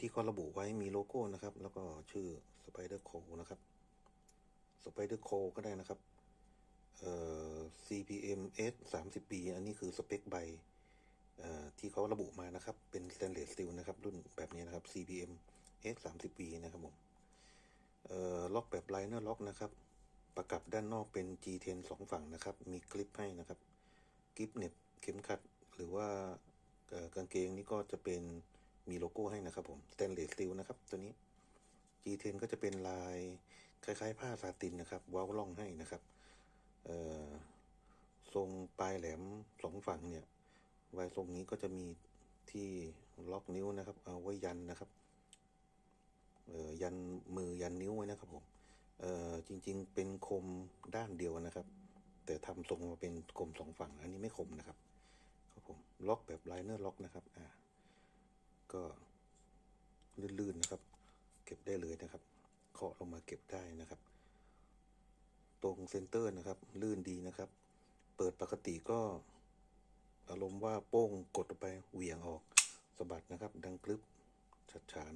ที่เขาระบุไว้มีโลโก้นะครับ แล้วก็ชื่อ Spider Co นะครับ Spider Co ก็ได้นะครับเอ่อ CPM S 30 B อันนี้คือสเปคใบเอ่อที่เขาระบุมานะครับ เป็น Stainless Steel นะครับ รุ่นแบบนี้นะครับ CPM S 30 B นะครับผมเอ่อล็อกแบบ Liner Lock นะครับ ประกับด้านนอกเป็น G10 สองฝั่งนะครับ มีคลิปให้นะครับกิฟเน็บเข็มขัด หรือว่ากางเกงนี่ก็จะเป็น มีโลโก้ให้นะครับผม Stainless Steel นะครับตัวนี้ G10 ก็จะเป็นลายคล้ายๆ ผ้าซาตินนะครับว้าล่องให้นะครับทรงปลายแหลมสองฝั่งเนี่ยไว้ทรงนี้ก็จะมีที่ล็อกนิ้วนะครับ เอาไว้ยันนะครับเออยันมือยันนิ้วไว้นะครับผมเออจริง ๆ เป็นคมด้านเดียวนะครับ แต่ทำทรงมาเป็นคมสองฝั่ง อันนี้ไม่คมนะครับครับผมล็อกแบบไลเนอร์ล็อกนะครับอ่า ก็ลื่นๆนะครับ เก็บได้เลยนะครับ เคาะลงมาเก็บได้นะครับ ตรงเซนเตอร์นะครับ ลื่นดีนะครับ เปิดปกติก็ อารมณ์ว่าโป้งกดไปเหวี่ยงออกสะบัดนะครับ ดังกรึบฉัดฉาน